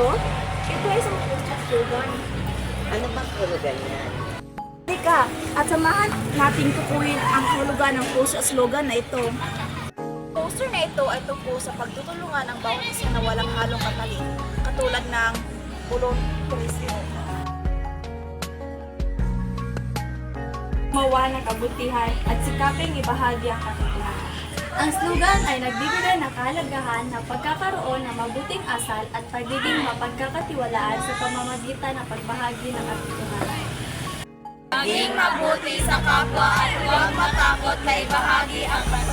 Ito ay isang puso slogan. Ano bang hulugan yan? Halika, at samahan natin tukuyin ang hulugan ng puso slogan na ito. Poster na ito ay tungkol sa pagtutulungan ng bawat isa na walang halong kapalit, katulad ng volunteerismo. Mawa ng kabutihan at sikaping ibahagi ang katotohanan. Ang slogan ay nagbibigay ng kahalagahan ng pagkakaroon ng mabuting asal at pagiging mapagkakatiwalaan sa pamamagitan ng pagbahagi ng katotohanan. Maging mabuti sa kapwa at huwag matakot na ibahagi ang.